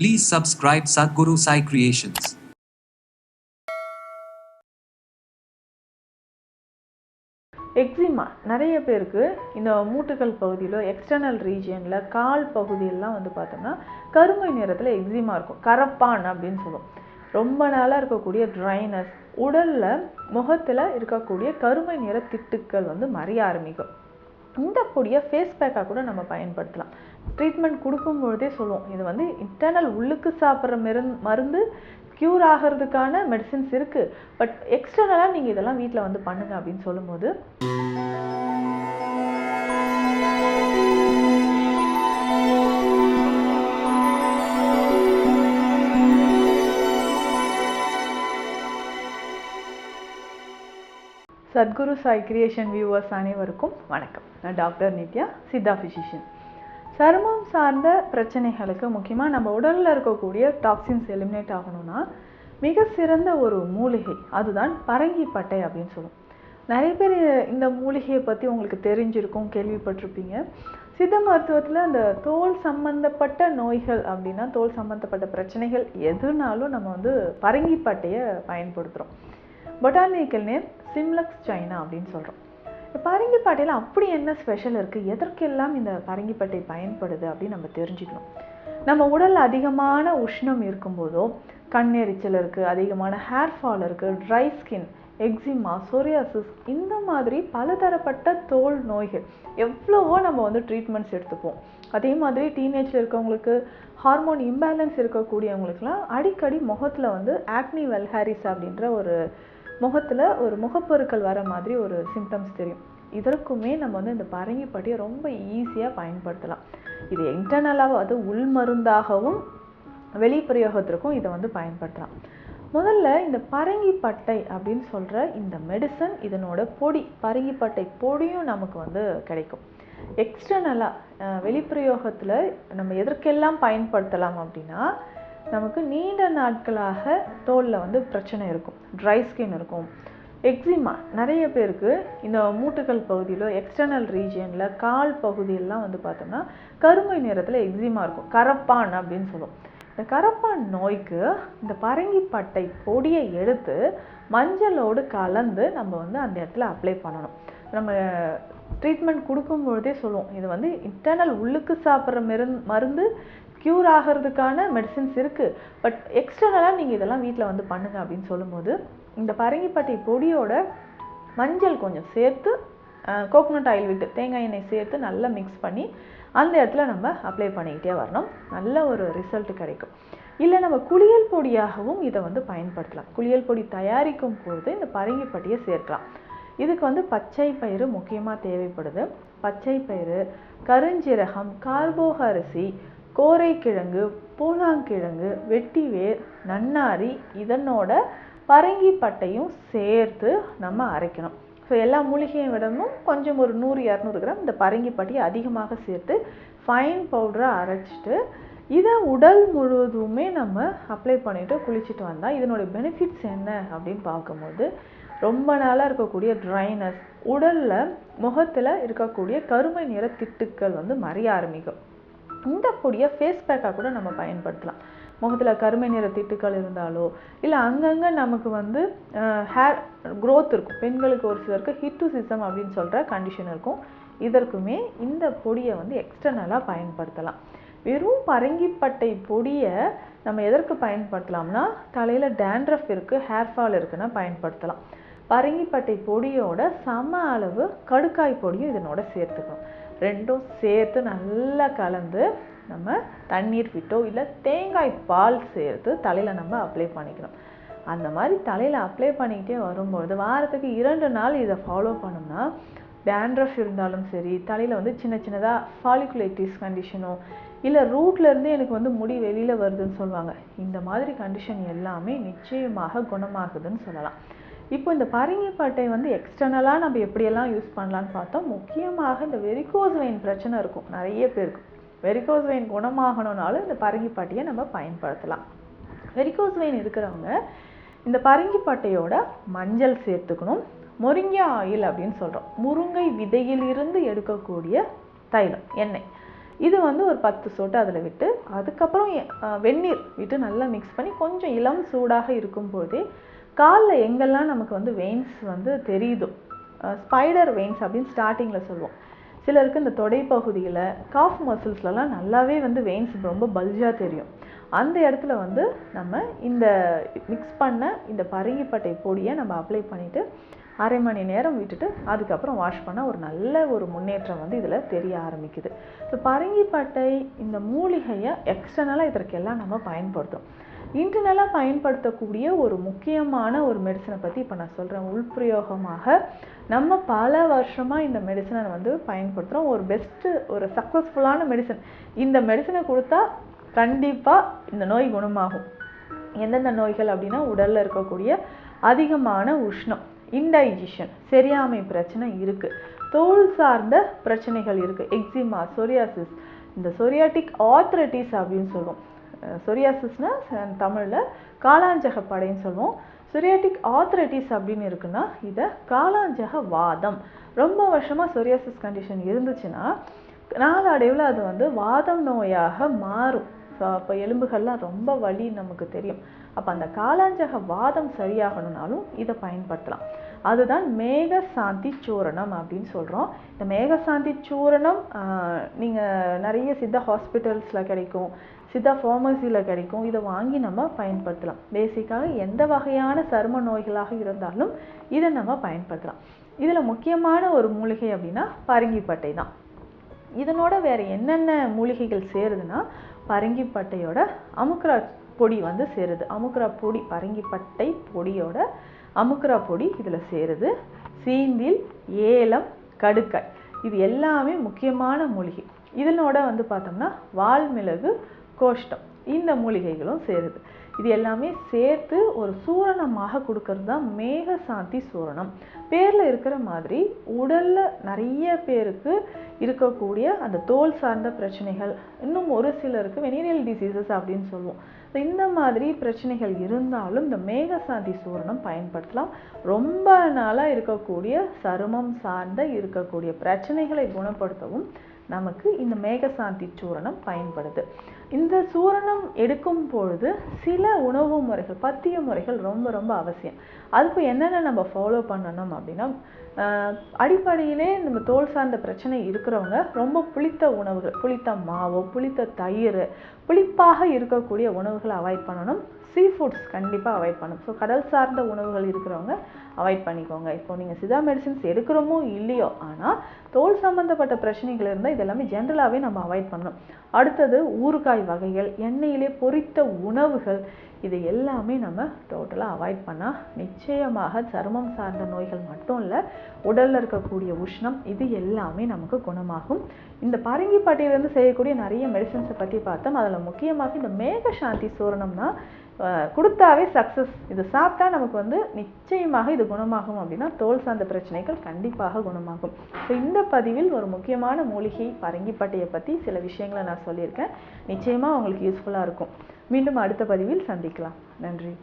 Please subscribe Sadhguru Sai Creations. Eczema நிறைய பேருக்கு இந்த மூட்டுக்கள் பகுதியில் எக்ஸ்டர்னல் ரீஜியனில் கால் பகுதியெல்லாம் வந்து பார்த்தோம்னா கருமை நிறத்தில் எக்ஸிமா இருக்கும். கரப்பான் அப்படின்னு சொல்லுவோம். ரொம்ப நாளாக இருக்கக்கூடிய ட்ரைனஸ் உடலில் முகத்தில் இருக்கக்கூடிய கருமை நிற திட்டுக்கள் வந்து மறைய ஆரம்பிக்கும். இந்த பொடியை ஃபேஸ் பேக்காக கூட நம்ம பயன்படுத்தலாம். ட்ரீட்மெண்ட் கொடுக்கும்பொழுதே சொல்லுவோம் இது வந்து இன்டர்னல் உள்ளுக்கு சாப்பிட்ற மருந் மருந்து க்யூர் ஆகிறதுக்கான மெடிசின்ஸ் இருக்குது பட் எக்ஸ்டர்னலாக நீங்கள் இதெல்லாம் வீட்டில் வந்து பண்ணுங்க அப்படின்னு சொல்லும்போது சத்குரு சாய் கிரியேஷன் வியூவர்ஸ் அனைவருக்கும் வணக்கம். நான் டாக்டர் நித்யா சித்தா ஃபிசிஷியன் சருமம் சார்ந்த பிரச்சனைகளுக்கு முக்கியமாக நம்ம உடலில் இருக்கக்கூடிய டாக்ஸின்ஸ் எலிமினேட் ஆகணும்னா மிக சிறந்த ஒரு மூலிகை அதுதான் பரங்கிப்பட்டை அப்படின்னு சொல்லுவோம். நிறைய பேர் இந்த மூலிகையை பற்றி உங்களுக்கு தெரிஞ்சிருக்கும் கேள்விப்பட்டிருப்பீங்க. சித்த மருத்துவத்தில் அந்த தோல் சம்பந்தப்பட்ட நோய்கள் அப்படின்னா தோல் சம்பந்தப்பட்ட பிரச்சனைகள் எதுனாலும் நம்ம வந்து பரங்கிப்பட்டையை பயன்படுத்துகிறோம் பொட்டானிக்கல் நேம் சிம்லக்ஸ் சைனா அப்படின்னு சொல்கிறோம் பரங்கிப்பட்டையில் அப்படி என்ன ஸ்பெஷல் இருக்குது எதற்கெல்லாம் இந்த பரங்கிப்பட்டை பயன்படுது அப்படின்னு நம்ம தெரிஞ்சுக்கணும். நம்ம உடல் அதிகமான உஷ்ணம் இருக்கும்போதோ கண் எரிச்சல் இருக்குது அதிகமான ஹேர் ஃபால் இருக்குது ட்ரை ஸ்கின் எக்ஸிமா சோரியாசிஸ் இந்த மாதிரி பலதரப்பட்ட தோல் நோய்கள் எவ்வளவோ நம்ம வந்து ட்ரீட்மெண்ட்ஸ் எடுத்துப்போம். அதே மாதிரி டீனேஜில் இருக்கவங்களுக்கு ஹார்மோன் இம்பேலன்ஸ் இருக்கக்கூடியவங்களுக்குலாம் அடிக்கடி முகத்தில் வந்து ஆக்னி வெல்ஹாரிஸ் அப்படின்ற ஒரு முகத்தில் ஒரு முகப்பொருட்கள் வர மாதிரி ஒரு சிம்டம்ஸ் தெரியும். இதற்குமே நம்ம வந்து இந்த பரங்கிப்பட்டியை ரொம்ப ஈஸியாக பயன்படுத்தலாம். இது இன்டர்னலாக அது உள் மருந்தாகவும் வெளிப்பிரயோகத்திற்கும் இதை வந்து பயன்படுத்தலாம். முதல்ல இந்த பரங்கிப்பட்டை அப்படின்னு சொல்கிற இந்த மெடிசன் இதனோட பொடி பரங்கிப்பட்டை பொடியும் நமக்கு வந்து கிடைக்கும். எக்ஸ்டர்னலாக வெளிப்பிரயோகத்தில் நம்ம எதற்கெல்லாம் பயன்படுத்தலாம் அப்படின்னா நமக்கு நீண்ட நாட்களாக தோலில் வந்து பிரச்சனை இருக்கும். ட்ரை ஸ்கின் இருக்கும். எக்ஸிமா நிறைய பேருக்கு இந்த மூட்டுகள் பகுதியிலோ எக்ஸ்டர்னல் ரீஜியனில் கால் பகுதியெல்லாம் வந்து பார்த்தோம்னா கருமை நிறத்தில் எக்ஸிமா இருக்கும். கரப்பான் அப்படின்னு சொல்லுவோம். இந்த கரப்பான் நோய்க்கு இந்த பரங்கிப்பட்டை பொடியை எடுத்து மஞ்சளோடு கலந்து நம்ம வந்து அந்த இடத்துல அப்ளை பண்ணணும். நம்ம ட்ரீட்மெண்ட் கொடுக்கும்பொழுதே சொல்லுவோம். இது வந்து இன்டர்னல் உள்ளுக்கு சாப்பிட்ற மருந் மருந்து க்யூர் ஆகிறதுக்கான மெடிசின்ஸ் இருக்குது பட் எக்ஸ்டர்னலாக நீங்கள் இதெல்லாம் வீட்டில் வந்து பண்ணுங்க அப்படின்னு சொல்லும்போது இந்த பரங்கிப்பட்டை பொடியோட மஞ்சள் கொஞ்சம் சேர்த்து கோகோனட் ஆயில் விட்டு தேங்காய் எண்ணெய் சேர்த்து நல்லா மிக்ஸ் பண்ணி அந்த இடத்துல நம்ம அப்ளை பண்ணிக்கிட்டே வரணும். நல்ல ஒரு ரிசல்ட் கிடைக்கும். இல்லை நம்ம குளியல் பொடியாகவும் இதை வந்து பயன்படுத்தலாம். குளியல் பொடி தயாரிக்கும் பொழுது இந்த பரங்கிப்பட்டியை சேர்க்கலாம். இதுக்கு வந்து பச்சை பயிறு முக்கியமாக தேவைப்படுது. பச்சை பயிறு கருஞ்சீரகம் கார்போக அரிசி கோரைக்கிழங்கு பூலாங்கிழங்கு வெட்டிவேர் நன்னாரி இதனோட பரங்கிப்பட்டையும் சேர்த்து நம்ம அரைக்கணும். ஸோ எல்லா மூலிகையை விடவும் கொஞ்சம் ஒரு நூறு இரநூறு கிராம் இந்த பரங்கிப்பட்டியை அதிகமாக சேர்த்து ஃபைன் பவுடரை அரைச்சிட்டு இதை உடல் முழுவதுமே நம்ம அப்ளை பண்ணிவிட்டு குளிச்சுட்டு வந்தால் இதனுடைய பெனிஃபிட்ஸ் என்ன அப்படின்னு பார்க்கும்போது ரொம்ப நாளாக இருக்கக்கூடிய ட்ரைனஸ் உடலில் முகத்தில் இருக்கக்கூடிய கருமை நிற திட்டுக்கள் வந்து மறைய ஆரம்பிக்கும். இந்த பொடியை ஃபேஸ் பேக்காக கூட நம்ம பயன்படுத்தலாம். முகத்தில் கருமை நிற திட்டுக்கள் இருந்தாலோ இல்லை அங்கங்கே நமக்கு வந்து ஹேர் க்ரோத் இருக்கும். பெண்களுக்கு ஒரு சிலருக்கு ஹிட்டுசிசம் அப்படின்னு சொல்கிற கண்டிஷன் இருக்கும். இதற்குமே இந்த பொடியை வந்து எக்ஸ்டர்னலாக பயன்படுத்தலாம். வெறும் பரங்கிப்பட்டை பொடியை நம்ம எதற்கு பயன்படுத்தலாம்னா தலையில் டேண்ட்ரஃப் இருக்குது ஹேர் ஃபால் இருக்குன்னா பயன்படுத்தலாம். பரங்கிப்பட்டை பொடியோட சம அளவு கடுக்காய் பொடியும் இதனோட சேர்த்துக்கணும். ரெண்டும் சேர்த்து நல்லா கலந்து நம்ம தண்ணீர் விட்டோ இல்லை தேங்காய் பால் சேர்த்து தலையில் நம்ம அப்ளை பண்ணிக்கணும். அந்த மாதிரி தலையில் அப்ளை பண்ணிக்கிட்டே வரும்பொழுது வாரத்துக்கு இரண்டு நாள் இதை ஃபாலோ பண்ணோம்னா டேண்ட்ரஃப் இருந்தாலும் சரி தலையில் வந்து சின்ன சின்னதாக ஃபாலிகுலேட்டிஸ் கண்டிஷனோ இல்லை ரூட்லேருந்து எனக்கு வந்து முடி வெளியில் வருதுன்னு சொல்லுவாங்க. இந்த மாதிரி கண்டிஷன் எல்லாமே நிச்சயமாக குணமாகுதுன்னு சொல்லலாம். இப்போ இந்த பரங்கிப்பட்டை வந்து எக்ஸ்டர்னலாக நம்ம எப்படியெல்லாம் யூஸ் பண்ணலான்னு பார்த்தோம் முக்கியமாக இந்த வெரிகோஸ் வெயின் பிரச்சனை இருக்கும். நிறைய பேருக்கு. வெரிகோஸ் வெயின் குணமாகணும்னாலும் இந்த பரங்கிப்பட்டையை நம்ம பயன்படுத்தலாம். வெரிகோஸ் வெயின் இருக்கிறவங்க இந்த பரங்கிப்பட்டையோட மஞ்சள் சேர்த்துக்கணும். முருங்கை ஆயில் அப்படின்னு சொல்கிறோம் முருங்கை விதையிலிருந்து எடுக்கக்கூடிய தைலம் எண்ணெய். இது வந்து ஒரு பத்து சொட்டு அதில் விட்டு அதுக்கப்புறம் வெந்நீர் விட்டு நல்லா மிக்ஸ் பண்ணி கொஞ்சம் இளம் சூடாக இருக்கும்போதே காலில் எங்கெல்லாம் நமக்கு வந்து வெயின்ஸ் வந்து தெரியுதோ ஸ்பைடர் வெயின்ஸ் அப்படின்னு ஸ்டார்டிங்கில் சொல்லுவோம். சிலருக்கு இந்த தொடை பகுதியில் காஃப் மசில்ஸ்லலாம் நல்லாவே வந்து வெயின்ஸ் ரொம்ப பல்ஜாக தெரியும். அந்த இடத்துல வந்து நம்ம இந்த மிக்ஸ் பண்ண இந்த பரங்கிப்பட்டை பொடியை நம்ம அப்ளை பண்ணிவிட்டு அரை மணி நேரம் விட்டுட்டு அதுக்கப்புறம் வாஷ் பண்ணால் ஒரு நல்ல ஒரு முன்னேற்றம் வந்து இதில் தெரிய ஆரம்பிக்குது. ஸோ பரங்கிப்பட்டை இந்த மூலிகையை எக்ஸ்டர்னலாக இதற்கெல்லாம் நம்ம பயன்படுத்தும் இன்டர்னலாக பயன்படுத்தக்கூடிய ஒரு முக்கியமான ஒரு மெடிசனை பற்றி இப்போ நான் சொல்கிறேன் உள்பிரயோகமாக நம்ம பல வருஷமாக இந்த மெடிசனை வந்து பயன்படுத்துகிறோம் ஒரு பெஸ்ட்டு ஒரு சக்ஸஸ்ஃபுல்லான மெடிசன் இந்த மெடிசனை கொடுத்தா கண்டிப்பாக இந்த நோய் குணமாகும். எந்தெந்த நோய்கள் அப்படின்னா உடலில் இருக்கக்கூடிய அதிகமான உஷ்ணம் இன்டைஜஷன் சரியாமை பிரச்சனை இருக்குது தோல் சார்ந்த பிரச்சனைகள் இருக்குது எக்ஸிமா சொரியாசிஸ் இந்த சொரியாட்டிக் ஆர்த்ரட்டிஸ் அப்படின்னு சொல்லுவோம். சொரியாசிஸ்னால் தமிழில் காலாஞ்சக படைன்னு சொல்லுவோம். சொரியாட்டிக் ஆத்ரட்டிஸ் அப்படின்னு இருக்குன்னா இதை காலாஞ்சக வாதம். ரொம்ப வருஷமாக சொரியாசிஸ் கண்டிஷன் இருந்துச்சுன்னா நாளடைவில் அது வந்து வாதம் நோயாக மாறும். ஸோ அப்போ எலும்புகள்லாம் ரொம்ப வலி நமக்கு தெரியும். அப்போ அந்த காலாஞ்சக வாதம் சரியாகணும்னாலும் இதை பயன்படுத்தலாம். அதுதான் மேக சாந்தி சூரணம் அப்படின்னு சொல்கிறோம் இந்த மேக சாந்தி சூரணம் நீங்கள் நிறைய சித்த ஹாஸ்பிட்டல்ஸில் கிடைக்கும். சித்தா ஃபார்மசியில் கிடைக்கும். இதை வாங்கி நம்ம பயன்படுத்தலாம். பேசிக்காக எந்த வகையான சரும நோய்களாக இருந்தாலும் இதை நம்ம பயன்படுத்தலாம். இதில் முக்கியமான ஒரு மூலிகை அப்படின்னா பரங்கிப்பட்டை தான். இதனோட வேறு என்னென்ன மூலிகைகள் சேருதுன்னா பரங்கிப்பட்டையோட அமுக்ரா பொடி வந்து சேருது. அமுக்ரா பொடி பரங்கிப்பட்டை பொடியோட அமுக்ரா பொடி இதில் சேருது. சீந்தில் ஏலம் கடுக்காய் இது எல்லாமே முக்கியமான மூலிகை. இதனோட வந்து பார்த்தோம்னா வால்மிளகு கோஷ்டம். இந்த மூலிகைகளும் சேருது. இது எல்லாமே சேர்த்து ஒரு சூரணமாக கொடுக்கறது தான் மேக சாந்தி சூரணம். பேரில் இருக்கிற மாதிரி உடலில் நிறைய பேருக்கு இருக்கக்கூடிய அந்த தோல் சார்ந்த பிரச்சனைகள் இன்னும் ஒரு சிலருக்கு வெனீரியல் டிசீசஸ் அப்படின்னு சொல்லுவோம். ஸோ இந்த மாதிரி பிரச்சனைகள் இருந்தாலும் இந்த மேகசாந்தி சூரணம் பயன்படுத்தலாம். ரொம்ப நாளாக இருக்கக்கூடிய சருமம் சார்ந்த இருக்கக்கூடிய பிரச்சனைகளை குணப்படுத்தவும் நமக்கு இந்த மேகசாந்தி சூரணம் பயன்படுது. இந்த சூரணம் எடுக்கும் பொழுது சில உணவு முறைகள் பத்திய முறைகள் ரொம்ப ரொம்ப அவசியம். அதுக்கு என்னென்ன நம்ம ஃபாலோ பண்ணணும் அப்படின்னா அடிப்படையிலே நம்ம தோல் சார்ந்த பிரச்சனை இருக்கிறவங்க ரொம்ப புளித்த உணவுகள் புளித்த மாவு புளித்த தயிர் புளிப்பாக இருக்கக்கூடிய உணவுகளை அவாய்ட் பண்ணணும். சீ ஃபுட்ஸ் கண்டிப்பாக அவாய்ட் பண்ணணும். ஸோ கடல் சார்ந்த உணவுகள் இருக்கிறவங்க அவாய்ட் பண்ணிக்கோங்க. இப்போ நீங்கள் சிதா மெடிசின்ஸ் எடுக்கிறோமோ இல்லையோ ஆனால் தோல் சம்மந்தப்பட்ட பிரச்சனைகள் இருந்தால் இதெல்லாமே ஜென்ரலாகவே நம்ம அவாய்ட் பண்ணணும். அடுத்தது ஊறுகாய் வகைகள் எண்ணெயிலே பொரித்த உணவுகள் இது எல்லாமே நம்ம டோட்டலாக அவாய்ட் பண்ணால் நிச்சயமாக சருமம் சார்ந்த நோய்கள் மட்டும் இல்லை உடலில் இருக்கக்கூடிய உஷ்ணம் இது எல்லாமே நமக்கு குணமாகும். இந்த பரங்கிப்பட்டையிலேருந்து செய்யக்கூடிய நிறைய மெடிசன்ஸை பற்றி பார்த்தோம். அதில் முக்கியமாக இந்த மேக சாந்தி சூரணம்னா கொடுத்தாவே சக்ஸஸ் இது சாப்பிட்டா நமக்கு வந்து நிச்சயமாக இது குணமாகும் அப்படின்னா தோல் சார்ந்த பிரச்சனைகள் கண்டிப்பாக குணமாகும். ஸோ இந்த பதிவில் ஒரு முக்கியமான மூலிகை பரங்கிப்பட்டையை பற்றி சில விஷயங்களை நான் சொல்லியிருக்கேன். நிச்சயமாக உங்களுக்கு யூஸ்ஃபுல்லாக இருக்கும். மீண்டும் அடுத்த பதிவில் சந்திக்கலாம். நன்றி.